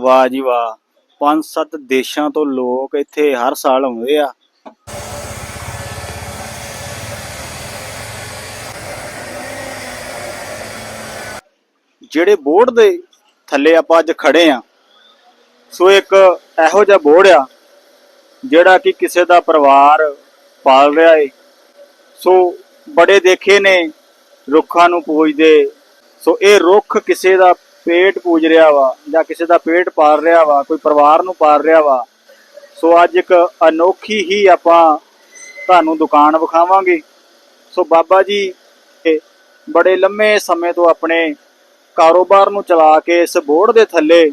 ਵਾਹ ਜੀ ਵਾਹ। ਪੰਜ ਸੱਤ ਦੇਸ਼ਾਂ ਤੋਂ ਲੋਕ ਇੱਥੇ ਹਰ ਸਾਲ ਆਉਂਦੇ ਆ। ਜਿਹੜੇ ਬੋਰਡ ਦੇ ਥੱਲੇ ਆਪਾਂ ਅੱਜ ਖੜੇ ਆ, ਸੋ ਇੱਕ ਇਹੋ ਜਿਹਾ ਬੋਰਡ ਆ, ਜਿਹੜਾ ਕਿ ਕਿਸੇ ਦਾ ਪਰਿਵਾਰ ਪਾਲ ਰਿਹਾ ਏ। ਸੋ ਬੜੇ ਦੇਖੇ ਨੇ, ਰੁੱਖਾਂ ਨੂੰ ਪੂਜਦੇ। ਸੋ ਇਹ ਰੁੱਖ ਕਿਸੇ ਦਾ ਪੇਟ ਪੂਜ ਰਿਹਾ ਵਾ ਜਾਂ ਕਿਸੇ ਦਾ ਪੇਟ ਪਾਲ ਰਿਹਾ ਵਾ, ਕੋਈ ਪਰਿਵਾਰ ਨੂੰ ਪਾਲ ਰਿਹਾ ਵਾ, ਸੋ ਅੱਜ ਇੱਕ ਅਨੋਖੀ ਹੀ ਆਪਾਂ ਤੁਹਾਨੂੰ ਦੁਕਾਨ ਵਿਖਾਵਾਂਗੇ। ਸੋ ਬਾਬਾ ਜੀ ਬੜੇ ਲੰਮੇ ਸਮੇਂ ਤੋਂ ਆਪਣੇ ਕਾਰੋਬਾਰ ਨੂੰ ਚਲਾ ਕੇ ਇਸ ਬੋਰਡ ਦੇ ਥੱਲੇ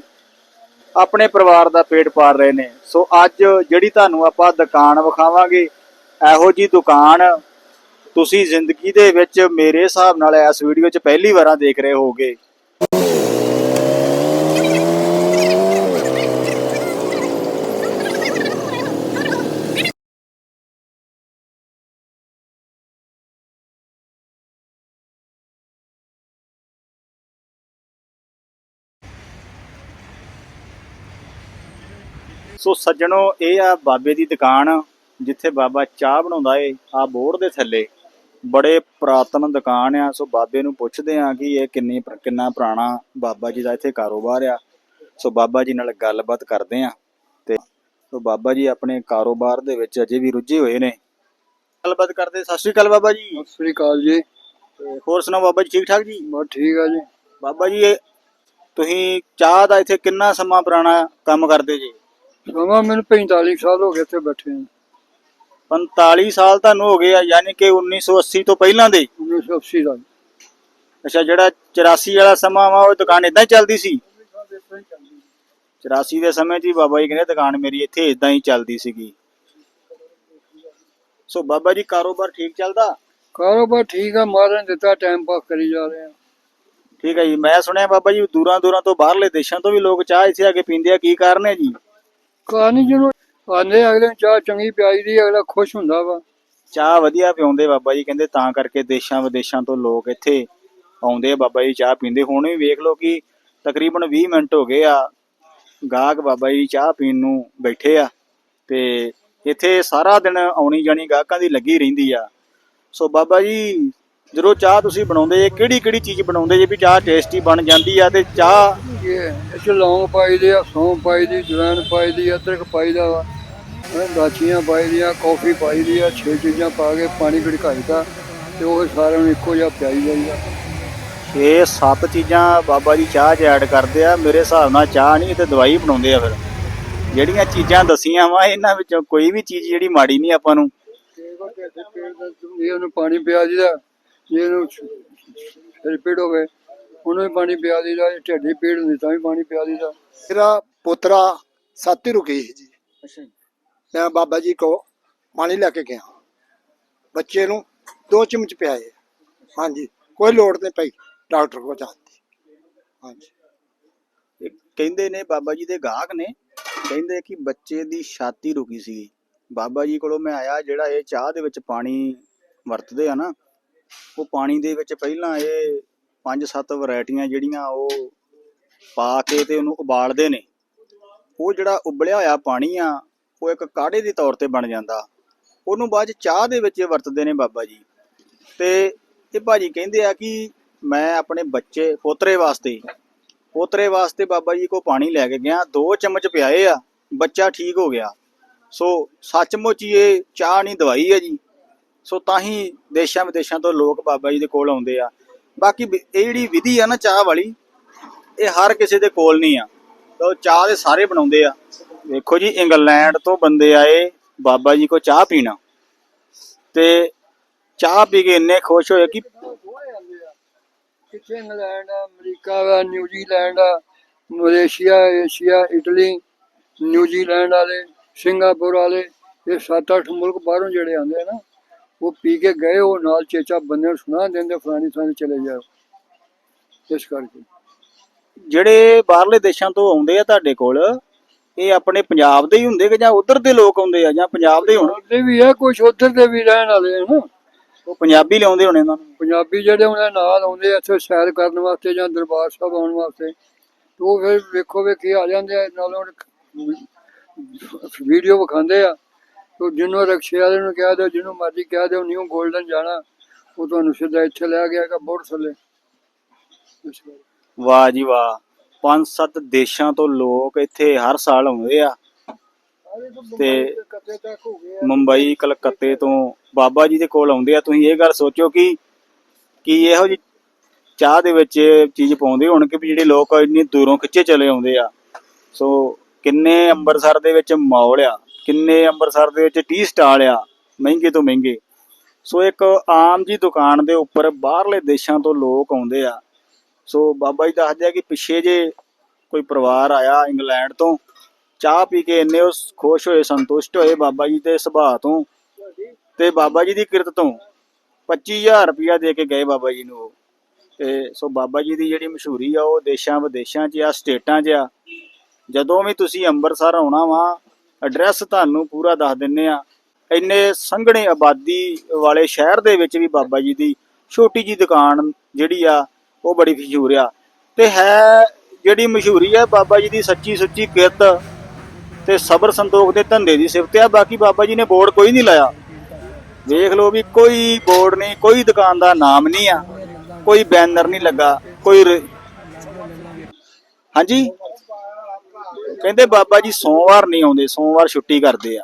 ਆਪਣੇ ਪਰਿਵਾਰ ਦਾ ਪੇਟ ਪਾਲ ਰਹੇ ਨੇ। ਸੋ ਅੱਜ ਜਿਹੜੀ ਤੁਹਾਨੂੰ ਆਪਾਂ ਦੁਕਾਨ ਵਿਖਾਵਾਂਗੇ, ਇਹੋ ਜੀ ਦੁਕਾਨ ਤੁਸੀਂ ਜ਼ਿੰਦਗੀ ਦੇ ਵਿੱਚ ਮੇਰੇ ਹਿਸਾਬ ਨਾਲ ਇਸ ਵੀਡੀਓ 'ਚ ਪਹਿਲੀ ਵਾਰਾਂ ਦੇਖ ਰਹੇ ਹੋਗੇ ਸੋ ਸੱਜਣੋ ਇਹ ਆ ਬਾਬੇ ਦੀ ਦੁਕਾਨ ਜਿੱਥੇ ਬਾਬਾ ਚਾਹ ਬਣਾਉਂਦਾ ਏ ਆ ਬੋਰਡ ਦੇ ਥੱਲੇ। ਬੜੇ ਪੁਰਾਤਨ ਦੁਕਾਨ ਆ ਸੋ ਬਾਬੇ ਨੂੰ ਪੁੱਛਦੇ ਆ ਕਿ ਇਹ ਕਿੰਨੀ ਕਿੰਨਾ ਪੁਰਾਣਾ ਬਾਬਾ ਜੀ ਦਾ ਇੱਥੇ ਕਾਰੋਬਾਰ ਆ। ਸੋ ਬਾਬਾ ਜੀ ਨਾਲ ਗੱਲਬਾਤ ਕਰਦੇ ਆ ਤੇ ਸੋ ਬਾਬਾ ਜੀ ਆਪਣੇ ਕਾਰੋਬਾਰ ਦੇ ਵਿੱਚ ਅਜੇ ਵੀ ਰੁੱਝੇ ਹੋਏ ਨੇ। ਗੱਲਬਾਤ ਕਰਦੇ ਸਤਿ ਸ਼੍ਰੀ ਅਕਾਲ ਬਾਬਾ ਜੀ। ਸਤਿ ਸ੍ਰੀ ਅਕਾਲ ਜੀ। ਹੋਰ ਸੁਣਾਓ ਬਾਬਾ ਜੀ ਠੀਕ ਠਾਕ ਜੀ? ਬਸ ਠੀਕ ਆ ਜੀ। ਬਾਬਾ ਜੀ ਤੁਸੀਂ ਚਾਹ ਦਾ ਇੱਥੇ ਕਿੰਨਾ ਸਮਾਂ ਪੁਰਾਣਾ ਕੰਮ ਕਰਦੇ ਜੀ? ਸਮਾਂ ਮੈਨੂੰ 45 ਸਾਲ ਹੋ ਗਏ ਇੱਥੇ ਬੈਠੇ ਨੂੰ। 45 ਸਾਲ ਤੁਹਾਨੂੰ ਹੋ ਗਏ ਆ ਯਾਨੀ ਕਿ 1980 ਤੋਂ ਪਹਿਲਾਂ ਦੇ। 1980 ਦਾ। ਅੱਛਾ ਜਿਹੜਾ 84 ਵਾਲਾ ਸਮਾਂ ਵਾ ਉਹ ਦੁਕਾਨ ਇਦਾਂ ਹੀ ਚੱਲਦੀ ਸੀ? 84 ਦੇ ਸਮੇਂ 'ਚ ਹੀ ਬਾਬਾ ਜੀ ਕਹਿੰਦੇ ਦੁਕਾਨ ਮੇਰੀ ਇੱਥੇ ਇਦਾਂ ਹੀ ਚੱਲਦੀ ਸੀਗੀ। ਸੋ ਬਾਬਾ ਜੀ ਕਾਰੋਬਾਰ ਠੀਕ ਚੱਲਦਾ? ਕਾਰੋਬਾਰ ਠੀਕ ਆ ਮਾਰਨ ਦਿੱਤਾ ਟਾਈਮ ਪਾਸ ਕਰੀ ਜਾ ਰਹੇ ਆ। ਠੀਕ ਹੈ ਜੀ ਮੈਂ ਸੁਣਿਆ ਬਾਬਾ ਜੀ ਦੂਰਾਂ ਦੂਰਾਂ ਤੋਂ ਬਾਹਰਲੇ ਦੇਸ਼ਾਂ ਤੋਂ ਵੀ ਲੋਕ ਚਾਹ ਇੱਥੇ ਆ ਕੇ ਪੀਂਦੇ ਆ ਕੀ ਕਾਰਨ ਹੈ ਜੀ? ਕਹਾਣੀ ਜਿਹਨੂੰ ਆਂਦੇ ਅਗਲੇ ਨੂੰ ਚਾਹ ਚੰਗੀ ਪਿਆਈ ਦੀ, ਅਗਲਾ ਖੁਸ਼ ਹੁੰਦਾ ਵਾ। ਚਾਹ ਵਧੀਆ ਪਿਆਉਂਦੇ ਬਾਬਾ ਜੀ, ਕਹਿੰਦੇ ਤਾਂ ਕਰਕੇ ਦੇਸ਼ਾਂ ਵਿਦੇਸ਼ਾਂ ਤੋਂ ਲੋਕ ਇੱਥੇ ਆਉਂਦੇ ਆ ਬਾਬਾ ਜੀ, ਚਾਹ ਪੀਂਦੇ। ਹੁਣ ਵੀ ਵੇਖ ਲਓ ਕਿ ਤਕਰੀਬਨ 20 ਮਿੰਟ ਹੋ ਗਏ ਆ, ਗਾਹਕ ਬਾਬਾ ਜੀ ਚਾਹ ਪੀਣ ਨੂੰ ਬੈਠੇ ਆ ਤੇ ਇੱਥੇ ਸਾਰਾ ਦਿਨ ਆਉਣੀ ਜਾਣੀ ਗਾਹਕਾਂ ਦੀ ਲੱਗੀ ਰਹਿੰਦੀ ਆ। ਸੋ ਬਾਬਾ ਜੀ, ਜਦੋਂ ਚਾਹ ਤੁਸੀਂ ਬਣਾਉਂਦੇ ਜੇ ਕਿਹੜੀ ਕਿਹੜੀ ਚੀਜ਼ ਬਣਾਉਂਦੇ ਜੇ ਵੀ ਚਾਹ ਟੇਸਟੀ ਬਣ ਜਾਂਦੀ ਆ ਤੇ ਚਾਹ ਇਹ ਇਹ ਚ ਲੌਂਗ ਪਾਈ ਦੇ ਆ ਸੌਂਫ ਪਾਈ ਦੀ ਜਵੈਣ ਪਾਈ ਦੀ ਅਦਰਕ ਪਾਈ ਦਾ ਵਾ। ਹੈਂ, ਦਾਚੀਆਂ ਪਾਈ ਦੀਆਂ ਕਾਫੀ ਪਾਈ ਦੀ ਆ ਛੇ ਚੀਜ਼ਾਂ ਪਾ ਕੇ ਪਾਣੀ ਗੜਕਾਈਦਾ ਤੇ ਉਹ ਸਾਰਿਆਂ ਨੂੰ ਇੱਕੋ ਜਿਹਾ ਪਿਆਈ ਜਾਈਦਾ ਇਹ ਸੱਤ ਚੀਜ਼ਾਂ ਬਾਬਾ ਜੀ ਚਾਹ 'ਚ ਐਡ ਕਰਦੇ ਆ ਮੇਰੇ ਹਿਸਾਬ ਨਾਲ ਚਾਹ ਨਹੀਂ ਤੇ ਦਵਾਈ ਬਣਾਉਂਦੇ ਆ ਫਿਰ। ਜਿਹੜੀਆਂ ਚੀਜ਼ਾਂ ਦਸੀਆਂ ਵਾ ਇਹਨਾਂ ਵਿੱਚੋਂ ਕੋਈ ਵੀ ਚੀਜ਼ ਜਿਹੜੀ ਮਾੜੀ ਨਹੀਂ ਆਪਾਂ ਨੂੰ। ਇਹ ਉਹਨੂੰ ਪਾਣੀ ਪਿਆ ਦੀਦਾ ਜੇ ਇਹਨੂੰ ਸਿਰ ਪੀੜ ਹੋਵੇ ਉਹਨੂੰ ਵੀ ਪਾਣੀ ਪਿਆ ਦੀਦਾ ਜੇ ਢਿੱਡੀ ਪੀੜ ਹੁੰਦੀ ਤਾਂ ਵੀ ਪਾਣੀ ਪਿਆ ਦੀਦਾ ਮੇਰਾ ਪੋਤਰਾ ਸਾਥੀ ਰੁਕੀ ਸੀ ਜੀ। ਅੱਛਾ ਮੈਂ ਬਾਬਾ ਜੀ ਕੋ ਪਾਣੀ ਲੈ ਕੇ ਗਿਆ। ਬੱਚੇ ਨੂੰ ਦੋ ਚਮਚ ਪਿਆਏ। ਹਾਂਜੀ ਕੋਈ ਲੋੜ ਨਹੀਂ ਪਈ ਡਾਕਟਰ ਕੋ ਜਾਣ ਦੀ। ਹਾਂਜੀ। ਕਹਿੰਦੇ ਨੇ ਬਾਬਾ ਜੀ ਦੇ ਗਾਹਕ ਨੇ ਕਹਿੰਦੇ ਕਿ ਬੱਚੇ ਦੀ ਛਾਤੀ ਰੁਕੀ ਸੀ। ਬਾਬਾ ਜੀ ਕੋਲੋਂ ਮੈਂ ਆਇਆ ਜਿਹੜਾ ਇਹ ਚਾਹ ਦੇ ਵਿੱਚ ਪਾਣੀ ਵਰਤਦੇ ਆ ਨਾ ਉਹ ਪਾਣੀ ਦੇ ਵਿੱਚ ਪਹਿਲਾਂ ਇਹ ਪੰਜ ਸੱਤ ਵੈਰਾਈਟੀਆਂ ਜਿਹੜੀਆਂ ਉਹ ਪਾ ਕੇ ਤੇ ਉਹਨੂੰ ਉਬਾਲਦੇ ਨੇ। ਉਹ ਜਿਹੜਾ ਉਬਲਿਆ ਹੋਇਆ ਪਾਣੀ ਆ, ਉਹ ਇੱਕ ਕਾੜੇ ਦੇ ਤੌਰ ਤੇ ਬਣ ਜਾਂਦਾ। ਉਹਨੂੰ ਬਾਅਦ ਚ ਚਾਹ ਦੇ ਵਿੱਚ ਵਰਤਦੇ ਨੇ ਬਾਬਾ ਜੀ। ਤੇ ਇਹ ਭਾਜੀ ਕਹਿੰਦੇ ਆ ਕਿ ਮੈਂ ਆਪਣੇ ਬੱਚੇ, ਪੋਤਰੇ ਵਾਸਤੇ ਪੋਤਰੇ ਵਾਸਤੇ ਬਾਬਾ ਜੀ ਕੋ ਪਾਣੀ ਲੈ ਕੇ ਗਿਆ। ਦੋ ਚਮਚ ਪਿਆਏ ਆ, ਬੱਚਾ ਠੀਕ ਹੋ ਗਿਆ। ਸੋ ਸੱਚਮੁੱਚ ਹੀ ਇਹ ਚਾਹ ਨਹੀਂ ਦਵਾਈ ਹੈ ਜੀ ਸੋ ਤਾਂ ਹੀ ਦੇਸ਼ਾਂ ਵਿਦੇਸ਼ਾਂ ਤੋਂ ਲੋਕ ਬਾਬਾ ਜੀ ਦੇ ਕੋਲ ਆਉਂਦੇ ਆ। ਬਾਕੀ ਇਹ ਜਿਹੜੀ ਵਿਧੀ ਆ ਨਾ ਚਾਹ ਵਾਲੀ, ਇਹ ਹਰ ਕਿਸੇ ਦੇ ਕੋਲ ਨਹੀਂ ਆ। ਤਾਂ ਚਾਹ ਦੇ ਸਾਰੇ ਬਣਾਉਂਦੇ ਆ। ਵੇਖੋ ਜੀ, ਇੰਗਲੈਂਡ ਤੋਂ ਬੰਦੇ ਆਏ, ਬਾਬਾ ਜੀ ਕੋ ਚਾਹ ਪੀਣਾ। ਤੇ ਚਾਹ ਪੀ ਕੇ ਇੰਨੇ ਖੁਸ਼ ਹੋਏ ਕਿ ਕਿੱਥੇ ਇੰਗਲੈਂਡ ਆ ਅਮਰੀਕਾ ਵਾ ਨਿਊਜ਼ੀਲੈਂਡ ਆ Malaysia, Asia, Italy, New Zealand ਵਾਲੇ, ਸਿੰਗਾਪੁਰ ਵਾਲੇ, ਇਹ ਸੱਤ ਅੱਠ ਮੁਲਕ ਬਾਹਰੋਂ ਜਿਹੜੇ ਆਉਂਦੇ ਆ ਨਾ ਉਹ ਪੀ ਕੇ ਗਏ ਉਹ ਨਾਲ ਚੇਚਾ ਬੰਦੇ ਨੂੰ ਸੁਣਾ ਦਿੰਦੇ ਫਲਾਣੀ ਥਾਂ ਤੇ ਚਲੇ ਜਾਓ ਇਸ ਕਰਕੇ। ਜਿਹੜੇ ਬਾਹਰਲੇ ਦੇਸ਼ਾਂ ਤੋਂ ਆਉਂਦੇ ਆ ਤੁਹਾਡੇ ਕੋਲ ਇਹ ਆਪਣੇ ਪੰਜਾਬ ਦੇ ਹੀ ਹੁੰਦੇ ਕਿ ਜਾਂ ਉਧਰ ਦੇ ਲੋਕ ਆਉਂਦੇ ਆ ਜਾਂ ਪੰਜਾਬ ਦੇ ਹੋਣ? ਉੱਧਰ ਵੀ ਆ ਕੁਝ ਉੱਧਰ ਦੇ ਵੀ ਰਹਿਣ ਵਾਲੇ ਆ ਨਾ। ਉਹ ਪੰਜਾਬੀ ਲਿਆਉਂਦੇ ਹੋਣੇ ਉਹਨਾਂ ਨੂੰ? ਪੰਜਾਬੀ ਜਿਹੜੇ ਉਹਨਾਂ ਨਾਲ ਆਉਂਦੇ ਆ ਇੱਥੇ ਸੈਰ ਕਰਨ ਵਾਸਤੇ ਜਾਂ ਦਰਬਾਰ ਸਾਹਿਬ ਆਉਣ ਵਾਸਤੇ ਉਹ ਫਿਰ ਵੇਖੋ ਵੇਖੀ ਆ ਜਾਂਦੇ ਆ ਨਾਲੋਂ ਵੀਡੀਓ ਵਿਖਾਉਂਦੇ ਆ। ਤੇ ਜਿਹਨੂੰ ਰਕਸ਼ੇ ਵਾਲੇ ਨੂੰ ਕਹਿ ਦਿਓ ਜਿਹਨੂੰ ਮਰਜ਼ੀ ਕਹਿ ਦਿਓ ਨਿਊ 골ਡਨ ਜਾਣਾ ਉਹ ਤੁਹਾਨੂੰ ਸਿੱਧਾ ਇੱਥੇ ਲੈ ਗਿਆ ਕਿ ਬੋਰਡ ਥੱਲੇ। ਵਾਹ ਜੀ ਵਾਹ। ਪੰਜ ਸੱਤ ਦੇਸ਼ਾਂ ਤੋਂ ਲੋਕ ਇੱਥੇ ਹਰ ਸਾਲ ਆਉਂਦੇ ਆ। ਤੇ। ਮੁੰਬਈ ਕਲਕੱਤੇ ਤੋਂ ਬਾਬਾ ਜੀ ਦੇ ਕੋਲ ਆਉਂਦੇ ਆ। ਤੁਸੀਂ ਇਹ ਗੱਲ ਸੋਚੋ ਕਿ ਕਿ ਇਹੋ ਜੀ ਚਾਹ ਦੇ ਵਿੱਚ ਚੀਜ਼ ਪਾਉਂਦੇ ਹੋਣ ਕਿ ਜਿਹੜੇ ਲੋਕ ਇੰਨੀ ਦੂਰੋਂ ਖਿੱਚੇ ਚਲੇ ਆਉਂਦੇ ਆ। ਸੋ ਕਿੰਨੇ ਅੰਮ੍ਰਿਤਸਰ ਦੇ ਵਿੱਚ ਮੌਲ ਆ। ਕਿੰਨੇ ਅੰਮ੍ਰਿਤਸਰ ਦੇ ਵਿੱਚ ਟੀ ਸਟਾਲ ਆ, ਮਹਿੰਗੇ ਤੋਂ ਮਹਿੰਗੇ। ਸੋ ਇੱਕ ਆਮ ਜੀ ਦੁਕਾਨ ਦੇ ਉੱਪਰ ਬਾਹਰਲੇ ਦੇਸ਼ਾਂ ਤੋਂ ਲੋਕ ਆਉਂਦੇ ਆ। ਸੋ ਬਾਬਾ ਜੀ ਦੱਸਦੇ ਆ ਕਿ ਪਿੱਛੇ ਜੇ ਕੋਈ ਪਰਿਵਾਰ ਆਇਆ ਇੰਗਲੈਂਡ ਤੋਂ, ਚਾਹ ਪੀ ਕੇ ਇੰਨੇ ਉਹ ਖੁਸ਼ ਹੋਏ, ਸੰਤੁਸ਼ਟ ਹੋਏ ਬਾਬਾ ਜੀ ਦੇ ਸੁਭਾਅ ਤੋਂ ਤੇ ਬਾਬਾ ਜੀ ਦੀ ਕਿਰਤ ਤੋਂ 25000 ਰੁਪਇਆ ਦੇ ਕੇ ਗਏ ਬਾਬਾ ਜੀ ਨੂੰ ਉਹ। ਤੇ ਸੋ ਬਾਬਾ ਜੀ ਦੀ ਜਿਹੜੀ ਮਸ਼ਹੂਰੀ ਆ ਉਹ ਦੇਸ਼ਾਂ ਵਿਦੇਸ਼ਾਂ 'ਚ ਆ, ਸਟੇਟਾਂ 'ਚ ਆ। ਜਦੋਂ ਵੀ ਤੁਸੀਂ ਅੰਮ੍ਰਿਤਸਰ ਆਉਣਾ ਵਾ ਐਡਰੈਸ ਤੁਹਾਨੂੰ ਪੂਰਾ ਦੱਸ ਦਿੰਨੇ ਆ। ਇੰਨੇ ਸੰਘਣੇ ਆਬਾਦੀ ਵਾਲੇ ਸ਼ਹਿਰ ਦੇ ਵਿੱਚ ਵੀ ਬਾਬਾ ਜੀ ਦੀ ਛੋਟੀ ਜੀ ਦੁਕਾਨ ਜਿਹੜੀ ਆ, ਉਹ ਬੜੀ ਮਸ਼ਹੂਰ ਆ। ਤੇ ਹੈ ਜਿਹੜੀ ਮਸ਼ਹੂਰੀ ਆ ਬਾਬਾ ਜੀ ਦੀ ਸੱਚੀ ਸੁੱਚੀ ਕਿਰਤ ਤੇ ਸਬਰ ਸੰਤੋਖ ਦੇ ਧੰਦੇ ਦੀ ਸਿਫਤ ਆ। ਬਾਕੀ ਬਾਬਾ ਜੀ ਨੇ ਬੋਰਡ ਕੋਈ ਨਹੀਂ ਲਾਇਆ। ਵੇਖ ਲਓ ਵੀ ਕੋਈ ਬੋਰਡ ਨਹੀਂ, ਕੋਈ ਦੁਕਾਨ ਦਾ ਨਾਮ ਨਹੀਂ ਆ। ਕੋਈ ਬੈਨਰ ਨਹੀਂ ਲੱਗਾ, ਕੋਈ ਹਾਂਜੀ? ਕਹਿੰਦੇ ਬਾਬਾ ਜੀ ਸੋਮਵਾਰ ਨਹੀਂ ਆਉਂਦੇ ਸੋਮਵਾਰ ਛੁੱਟੀ ਕਰਦੇ ਆ।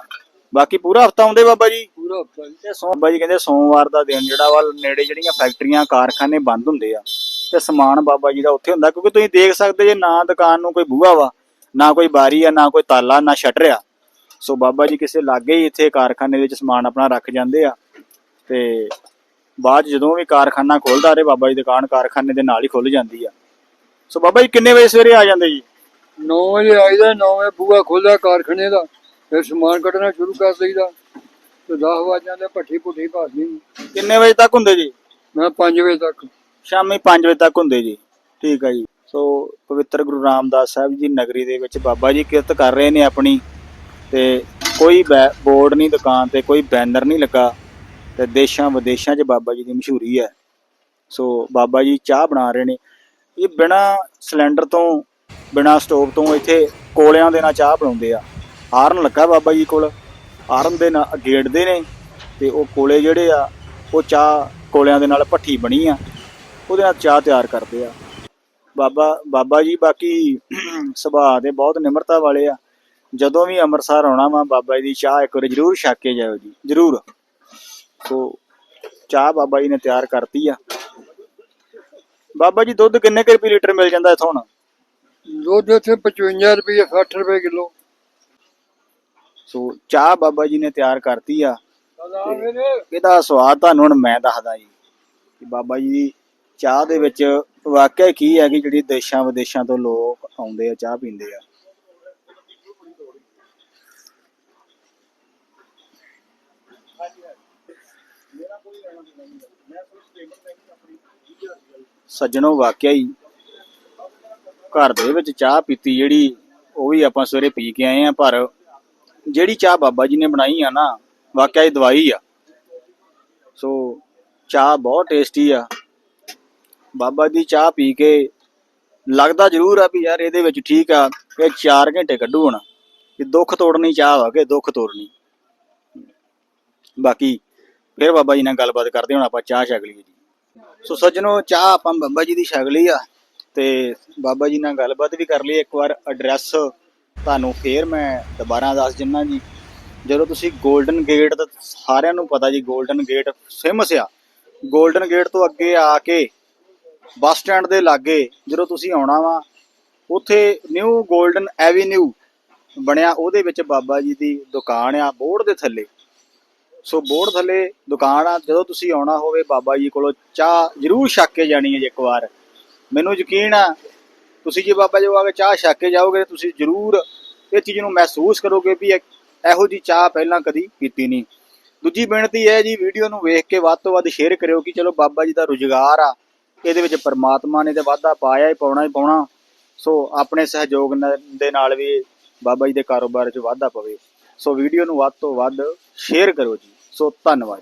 ਬਾਕੀ ਪੂਰਾ ਹਫਤਾ ਆਉਂਦੇ ਬਾਬਾ ਜੀ? ਪੂਰਾ ਹਫ਼ਤਾ। ਤੇ ਸੋਮ ਬਾਬਾ ਜੀ ਕਹਿੰਦੇ ਸੋਮਵਾਰ ਦਾ ਦਿਨ ਜਿਹੜਾ ਵਾ ਨੇੜੇ ਜਿਹੜੀਆਂ ਫੈਕਟਰੀਆਂ ਕਾਰਖਾਨੇ ਬੰਦ ਹੁੰਦੇ ਆ। ਤੇ ਸਮਾਨ ਬਾਬਾ ਜੀ ਦਾ ਉੱਥੇ ਹੁੰਦਾ ਕਿਉਂਕਿ ਤੁਸੀਂ ਦੇਖ ਸਕਦੇ ਜੇ ਨਾ ਦੁਕਾਨ ਨੂੰ ਕੋਈ ਬੂਹਾ ਵਾ ਨਾ ਕੋਈ ਬਾਰੀ ਆ ਨਾ ਕੋਈ ਤਾਲਾ ਨਾ ਸ਼ਟਰ ਆ। ਸੋ ਬਾਬਾ ਜੀ ਕਿਸੇ ਲਾਗੇ ਹੀ ਇੱਥੇ ਕਾਰਖਾਨੇ ਵਿੱਚ ਸਮਾਨ ਆਪਣਾ ਰੱਖ ਜਾਂਦੇ ਆ। ਤੇ ਬਾਅਦ ਜਦੋਂ ਵੀ ਕਾਰਖਾਨਾ ਖੋਲਦਾ ਰਹੇ ਬਾਬਾ ਜੀ ਦੀ ਦੁਕਾਨ ਕਾਰਖਾਨੇ ਦੇ ਨਾਲ ਹੀ ਖੁੱਲ ਜਾਂਦੀ ਆ। ਸੋ ਬਾਬਾ ਜੀ ਕਿੰਨੇ ਵਜੇ ਸਵੇਰੇ ਆ ਜਾਂਦੇ ਜੀ? 9 ਵਜੇ ਆਈਦਾ 9 ਵਜੇ ਬੂਹਾ ਖੋਲਦਾ ਕਾਰਖਾਨੇ ਦਾ ਫਿਰ ਸਮਾਨ ਕੱਢਣਾ ਸ਼ੁਰੂ ਕਰ ਦਈਦਾ। ਤੇ 10 ਵਜੇ ਜਾਂਦੇ ਭੱਠੀ ਭੁੱਠੀ ਭਾਜਨੀ ਕਿੰਨੇ ਵਜੇ ਤੱਕ ਹੁੰਦੇ ਜੀ? ਮੈਂ 5 ਵਜੇ ਤੱਕ। ਸ਼ਾਮੀ 5 ਵਜੇ ਤੱਕ ਹੁੰਦੇ ਜੀ। ਠੀਕ ਆ ਜੀ। ਸੋ ਪਵਿੱਤਰ ਗੁਰੂ ਰਾਮਦਾਸ ਸਾਹਿਬ ਜੀ ਨਗਰੀ ਦੇ ਵਿੱਚ ਬਾਬਾ ਜੀ ਕਿਰਤ ਕਰ ਰਹੇ ਨੇ ਆਪਣੀ। ਤੇ ਕੋਈ ਬੋਰਡ ਨਹੀਂ ਦੁਕਾਨ ਤੇ ਕੋਈ ਬੈਨਰ ਨਹੀਂ ਲੱਗਾ। ਤੇ ਦੇਸ਼ਾਂ ਵਿਦੇਸ਼ਾਂ 'ਚ ਬਾਬਾ ਜੀ ਦੀ ਮਸ਼ਹੂਰੀ ਹੈ। ਸੋ ਬਾਬਾ ਜੀ ਚਾਹ ਬਣਾ ਰਹੇ ਨੇ। ਇਹ ਬਿਨਾ ਸਿਲੰਡਰ ਤੋਂ ਬਿਨਾ ਸਟੋਵ ਤੋਂ ਇੱਥੇ ਕੋਲਿਆਂ ਦੇ ਨਾਲ ਚਾਹ ਬਣਾਉਂਦੇ ਆ। ਹਾਰਨ ਲੱਗਾ ਬਾਬਾ ਜੀ ਕੋਲ। ਹਾਰਨ ਦੇ ਨਾਲ ਗੇੜਦੇ ਨੇ ਤੇ ਉਹ ਕੋਲੇ ਜਿਹੜੇ ਆ, ਉਹ ਚਾਹ ਕੋਲਿਆਂ ਦੇ ਨਾਲ ਭੱਠੀ ਬਣੀ ਆ। ਉਹਦੇ ਨਾਲ ਚਾਹ ਤਿਆਰ ਕਰਦੇ ਆ। ਬਾਬਾ ਬਾਬਾ ਜੀ ਬਾਕੀ ਸੁਭਾਅ ਦੇ ਬਹੁਤ ਨਿਮਰਤਾ ਵਾਲੇ ਆ। ਜਦੋਂ ਵੀ ਅੰਮ੍ਰਿਤਸਰ ਆਉਣਾ ਵਾ, ਬਾਬਾ ਜੀ ਦੀ ਚਾਹ ਇੱਕ ਵਾਰ ਜ਼ਰੂਰ ਛਕ ਕੇ ਜਾਇਓ ਜੀ। ਜ਼ਰੂਰ। ਸੋ ਚਾਹ ਬਾਬਾ ਜੀ ਨੇ ਤਿਆਰ ਕਰਤੀ ਆ। ਬਾਬਾ ਜੀ, ਦੁੱਧ ਕਿੰਨੇ ਕੁ ਰੁਪਏ ਲੀਟਰ ਮਿਲ ਜਾਂਦਾ ਇਥੋਂ ਦੁੱਧ ਇੱਥੇ 55 ਰੁਪਏ 60 ਰੁਪਏ ਕਿਲੋ। ਸੋ ਚਾਹ ਬਾਬਾ ਜੀ ਨੇ ਤਿਆਰ ਕਰਤੀ ਆ। ਇਹਦਾ ਸਵਾਦ ਤੁਹਾਨੂੰ ਹੁਣ ਮੈਂ ਦੱਸਦਾ ਜੀ। ਕਿ ਬਾਬਾ ਜੀ ਦੀ ਚਾਹ ਦੇ ਵਿੱਚ ਵਾਕਿਆ ਕੀ ਹੈ ਕਿ ਜਿਹੜੀ ਦੇਸ਼ਾਂ ਵਿਦੇਸ਼ਾਂ ਤੋਂ ਲੋਕ ਆਉਂਦੇ ਆ ਚਾਹ ਪੀਂਦੇ ਆ। ਸੱਜਣੋ ਵਾਕਿਆ ਹੀ ਘਰ ਦੇ ਵਿੱਚ ਚਾਹ ਪੀਤੀ ਜਿਹੜੀ, ਉਹ ਵੀ ਆਪਾਂ ਸਵੇਰੇ ਪੀ ਕੇ ਆਏ ਆ ਪਰ ਜਿਹੜੀ ਚਾਹ ਬਾਬਾ ਜੀ ਨੇ ਬਣਾਈ ਆ ਨਾ, ਵਾਕਿਆ ਹੀ ਦਵਾਈ ਆ। ਸੋ ਚਾਹ ਬਹੁਤ ਟੇਸਟੀ ਆ। ਬਾਬਾ ਦੀ ਚਾਹ ਪੀ ਕੇ ਲੱਗਦਾ ਜ਼ਰੂਰ ਆ ਵੀ ਯਾਰ ਇਹਦੇ ਵਿੱਚ ਠੀਕ ਆ, ਇਹ 4 ਘੰਟੇ ਕੱਢੂ ਹੁਣ ਕਿ ਦੁੱਖ ਤੋੜਨੀ ਚਾਹ ਵਾ ਕਿ ਦੁੱਖ ਤੋੜਨੀ। ਬਾਕੀ ਫਿਰ ਬਾਬਾ ਜੀ ਨਾਲ ਗੱਲਬਾਤ ਕਰਦੇ ਹੁਣ ਆਪਾਂ ਚਾਹ ਛਕ ਲਈਏ ਜੀ। ਸੋ ਸੱਜਣੋ, ਚਾਹ ਆਪਾਂ ਬਾਬਾ ਜੀ ਦੀ ਛਕ ਲਈ ਆ। ਤੇ ਬਾਬਾ ਜੀ ਨਾਲ ਗੱਲਬਾਤ ਵੀ ਕਰ ਲਈ ਇੱਕ ਵਾਰ ਐਡਰੈਸ ਤੁਹਾਨੂੰ ਫੇਰ ਮੈਂ ਦੁਬਾਰਾ ਦੱਸ ਦਿੰਨਾ ਜੀ। ਜਦੋਂ ਤੁਸੀਂ 골ਡਨ ਗੇਟ ਦਾ ਸਾਰਿਆਂ ਨੂੰ ਪਤਾ ਜੀ 골ਡਨ ਗੇਟ ਫੇਮਸ ਆ। 골ਡਨ ਗੇਟ ਤੋਂ ਅੱਗੇ ਆ ਕੇ ਬੱਸ ਸਟੈਂਡ ਦੇ ਲਾਗੇ ਜਦੋਂ ਤੁਸੀਂ ਆਉਣਾ ਵਾ, ਉੱਥੇ ਨਿਊ 골ਡਨ ਐਵੇਨਿਊ ਬਣਿਆ, ਉਹਦੇ ਵਿੱਚ ਬਾਬਾ ਜੀ ਦੀ ਦੁਕਾਨ ਆ, ਬੋਰਡ ਦੇ ਥੱਲੇ। ਸੋ ਬੋਰਡ ਥੱਲੇ ਦੁਕਾਨ ਆ, ਜਦੋਂ ਤੁਸੀਂ ਆਉਣਾ ਹੋਵੇ ਬਾਬਾ ਜੀ ਕੋਲੋਂ ਚਾਹ ਜ਼ਰੂਰ ਛੱਕ ਕੇ ਜਾਣੀ ਹੈ ਇੱਕ ਵਾਰ। ਮੈਨੂੰ ਯਕੀਨ ਆ, ਤੁਸੀਂ ਜੇ ਬਾਬਾ ਜੀ ਆ ਕੇ ਚਾਹ ਛੱਕ ਕੇ ਜਾਓਗੇ ਤੁਸੀਂ ਜ਼ਰੂਰ ਇਹ ਚੀਜ਼ ਨੂੰ ਮਹਿਸੂਸ ਕਰੋਗੇ ਵੀ ਇਹ- ਇਹੋ ਜੀ ਚਾਹ ਪਹਿਲਾਂ ਕਦੀ ਪੀਤੀ ਨਹੀਂ। ਦੂਜੀ ਬੇਨਤੀ ਹੈ ਜੀ, ਵੀਡੀਓ ਨੂੰ ਵੇਖ ਕੇ ਵੱਧ ਤੋਂ ਵੱਧ ਸ਼ੇਅਰ ਕਰਿਓ ਕਿ ਚਲੋ ਬਾਬਾ ਜੀ ਦਾ ਰੁਜ਼ਗਾਰ ਆ, ਇਹਦੇ ਵਿੱਚ ਪਰਮਾਤਮਾ ਨੇ ਤੇ ਵਾਧਾ ਪਾਇਆ ਹੀ ਪਾਉਣਾ ਹੀ ਪਾਉਣਾ। ਸੋ ਆਪਣੇ ਸਹਿਯੋਗ ਦੇ ਨਾਲ ਵੀ ਬਾਬਾ ਜੀ ਦੇ ਕਾਰੋਬਾਰ 'ਚ ਵਾਧਾ ਪਵੇ। ਸੋ ਵੀਡੀਓ ਨੂੰ ਵੱਧ ਤੋਂ ਵੱਧ ਸ਼ੇਅਰ ਕਰੋ ਜੀ। ਸੋ ਧੰਨਵਾਦ